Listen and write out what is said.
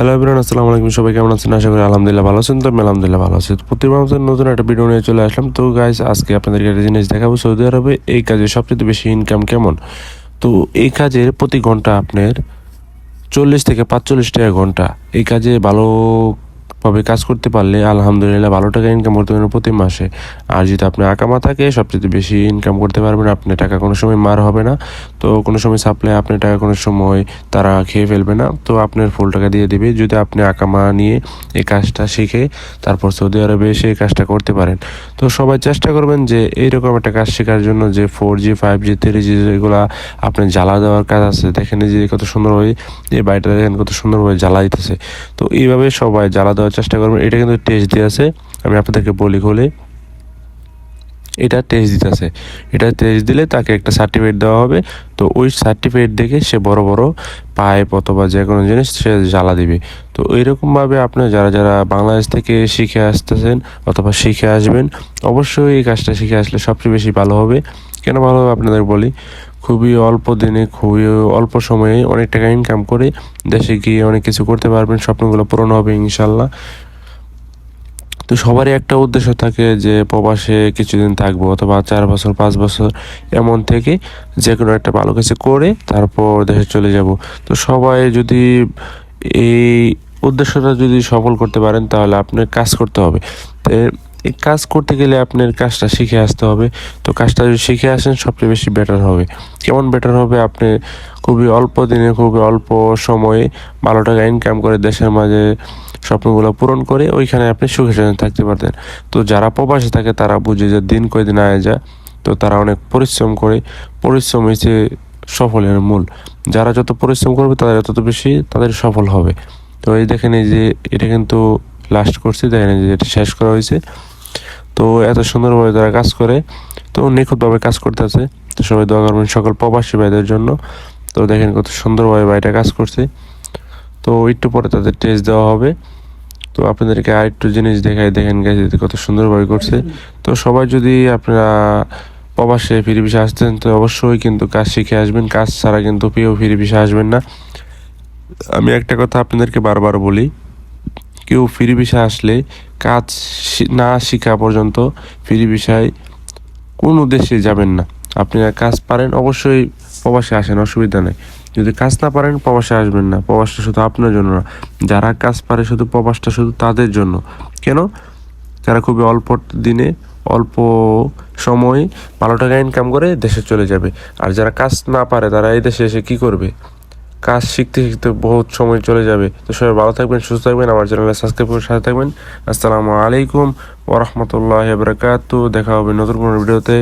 Hello everyone আসসালামু আলাইকুম। সবাই কেমন আছেন? আশা করি আলহামদুলিল্লাহ ভালো আছেন। তো আমি আলহামদুলিল্লাহ ভালো আছি। প্রতিবার মতো নতুন একটা ভিডিও নিয়ে চলে আসলাম। তো গাইস আজকে আপনাদেরকে একটা জিনিস দেখাবো সৌদি আরবে। এই কাজে সবচেয়ে বেশি ইনকাম কেমন? তো এই কাজের প্রতি ঘণ্টা আপনার চল্লিশ থেকে পাঁচচল্লিশ টাকা ঘণ্টা। এই কাজে ভালোভাবে কাজ করতে পারলে আলহামদুলিল্লাহ ভালো টাকা ইনকাম করতে পারবেন প্রতি মাসে। আর যদি আপনার আকামা থাকে, সবচেয়ে বেশি ইনকাম করতে পারবেন আপনার টাকা কোনো সময় মার হবে না। তো কোনো সময় সাপ্লাই আপনার টাকা কোনো সময় তারা খেয়ে ফেলবে না। তো আপনার ফুল টাকা দিয়ে দিবে। যদি আপনি আকামা নিয়ে এই কাজটা শিখে তারপর সৌদি আরবে এসে এই কাজটা করতে পারেন। তো সবাই চেষ্টা করবেন যে এইরকম একটা কাজ শেখার জন্য যে four G five G three G এগুলা আপনার জ্বালা দেওয়ার কাজ আছে। দেখেন যে কত সুন্দরভাবে, এই বাড়িটা দেখেন কত সুন্দরভাবে জ্বালা দিতেছে। তো এইভাবে সবাই জ্বালা দেওয়ার চেষ্টা করবেন। এটা কিন্তু টেস্ট দিয়ে আছে। আমি আপনাদেরকে বলি খুলে। এটা টেস্ট দিতেছে এটা টেস্ট দিলে তাকে একটা সার্টিফিকেট দেওয়া হবে। তো ওই সার্টিফিকেট দেখে সে বড় বড় পাইপ অথবা যে কোনো জিনিস সে জ্বালা দিবে। তো এইরকমভাবে আপনি যারা যারা বাংলাদেশ থেকে শিখে আসতেছেন অথবা শিখে আসবেন, অবশ্যই এই কাজটা শিখে আসলে সবচেয়ে বেশি ভালো হবে। কেন ভালো হবে আপনাদের বলি? খুবই অল্প দিনে, খুবই অল্প সময়ে অনেক টাকা ইনকাম করে দেশে গিয়ে অনেক কিছু করতে পারবেন, স্বপ্নগুলো পূরণ হবে ইনশাল্লাহ। তো সবারই একটা উদ্দেশ্য থাকে যে প্রবাসে কিছুদিন থাকব অথবা চার বছর, পাঁচ বছর এমন থেকে যে কোনো একটা ভালো কিছু করে তারপর দেশে চলে যাব। তো সবাই যদি এই উদ্দেশ্যটা যদি সফল করতে পারেন তাহলে আপনার কাজ করতে হবে। এই কাজ করতে গেলে আপনার কাজটা শিখে আসতে হবে। তো কাজটা যদি শিখে আসেন, সবচেয়ে বেশি বেটার হবে। কেমন বেটার হবে? আপনি খুবই অল্প দিনে, খুবই অল্প সময়ে ভালো টাকা ইনকাম করে দেশের মাঝে স্বপ্নগুলো পূরণ করে ওইখানে আপনি সুখে শান্তি থাকতে পারতেন। তো যারা প্রবাসে থাকে, তারা বুঝে যে দিন কয়দিন আয় যায়। তো তারা অনেক পরিশ্রম করে। পরিশ্রম হয়েছে সফলের মূল। যারা যত পরিশ্রম করবে, তাদের তত বেশি তাদের সফল হবে। তো এই দেখেন এই যে, এটা কিন্তু লাস্ট করছি। দেখেন যে, এটা শেষ করা হয়েছে। তো এত সুন্দরভাবে তারা কাজ করে, তো নিখুঁতভাবে কাজ করতেছে। তো সবাই দোয়া করবেন সকল প্রবাসী ভাইদের জন্য। তো দেখেন কত সুন্দরভাবে বাড়িটা কাজ করছে। তো একটু পরে তাদের টেস্ট দেওয়া হবে। তো আপনাদেরকে আরেকটু জিনিস দেখাই। দেখেন গেছে কত সুন্দরভাবে করছে। তো সবাই যদি আপনারা প্রবাসে ফিরে পিসে আসতেন, তো অবশ্যই কিন্তু কাজ শিখে আসবেন। কাজ ছাড়া কিন্তু পেয়েও ফিরে পিসে আসবেন না। আমি একটা কথা আপনাদেরকে বারবার বলি, কেউ ফিরি বিষয় আসলে কাজ না শেখা পর্যন্ত ফিরি বিষয় কোনো দেশে যাবেন না। আপনারা কাজ পারেন, অবশ্যই প্রবাসে আসেন, অসুবিধা নেই। যদি কাজ না পারেন, প্রবাসে আসবেন না। প্রবাসটা শুধু আপনার জন্য না। যারা কাজ পারে শুধু প্রবাসটা শুধু তাদের জন্য। কেন? তারা খুবই অল্প দিনে, অল্প সময়ে ভালো টাকা ইনকাম করে দেশে চলে যাবে। আর যারা কাজ না পারে, তারা এই দেশে এসে কি করবে? কাজ শিখতে শিখতে বহুত সময় চলে যাবে। তো সবাই ভালো থাকবেন, সুস্থ থাকবেন, আমার চ্যানেলে সাবস্ক্রাইব করে সাথে থাকবেন। আসসালামু আলাইকুম ওরহমতুল্লাহ বরকাত দেখা হবে নতুন কোনো ভিডিওতে।